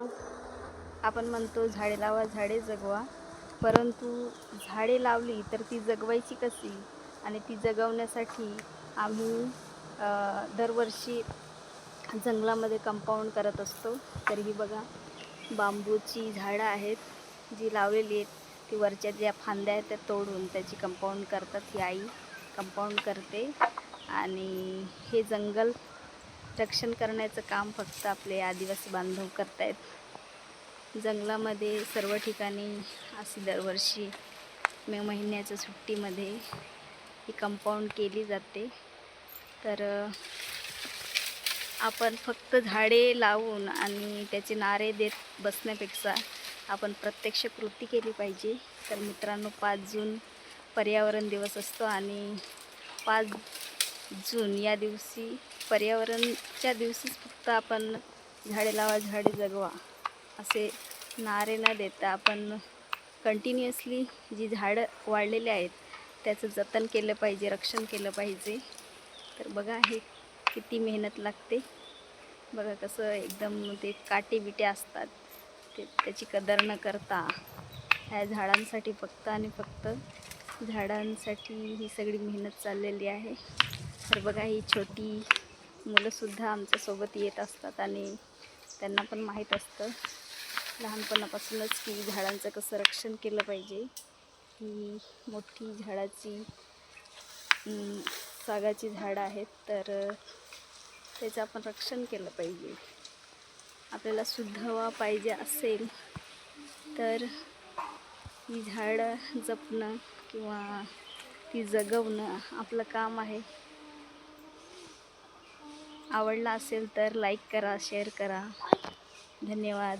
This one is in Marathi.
आपण म्हणतो झाडे लावा झाडे जगवा परंतु झाडे लावली तर ती जगवायची कशी? आणि ती जगवण्यासाठी आम्ही दरवर्षी जंगलामध्ये कंपाऊंड करत असतो. तर ही बघा बांबूची झाडं आहेत जी लावलेली आहेत. ती वरच्या ज्या फांद्या आहेत त्या तोडून त्याची कंपाऊंड करतात ही आई. कंपाऊंड करते. आणि हे जंगल रक्षण करण्याचं काम फक्त आपले आदिवासी बांधव करतायत. जंगलामध्ये सर्व ठिकाणी अशी दरवर्षी मे महिन्याच्या सुट्टीमध्ये ही कंपाऊंड केली जाते. तर आपण फक्त झाडे लावून आणि त्याचे नारे देत बसण्यापेक्षा आपण प्रत्यक्ष कृती केली पाहिजे. तर मित्रांनो पाच जून पर्यावरण दिवस असतो आणि पाच जून या दिवशी पर्यावरणच्या दिवशीच फक्त आपण झाडे लावा झाडे जगवा असे नारे न देता आपण कंटिन्युअसली जी झाडं वाढलेली आहेत त्याचं जतन केलं पाहिजे रक्षण केलं पाहिजे. तर बघा हे किती मेहनत लागते. बघा कसं एकदम ते काटे बिटे असतात. ते त्याची कदर न करता ह्या झाडांसाठी फक्त आणि फक्त झाडांसाठी ही सगळी मेहनत चाललेली आहे. तर बघा ही छोटी मुलंसुद्धा आमच्यासोबत येत असतात आणि त्यांना पण माहीत असतं. लहानपणापासूनच की झाडांचं कसं रक्षण केलं पाहिजे. ही मोठी झाडाची सागाची झाडं आहेत तर त्याचं आपण रक्षण केलं पाहिजे. आपल्याला शुद्ध हवा पाहिजे असेल तर ही झाडं जपणं किंवा ती जगवणं आपलं काम आहे. आवडला असेल तर लाईक करा शेअर करा. धन्यवाद.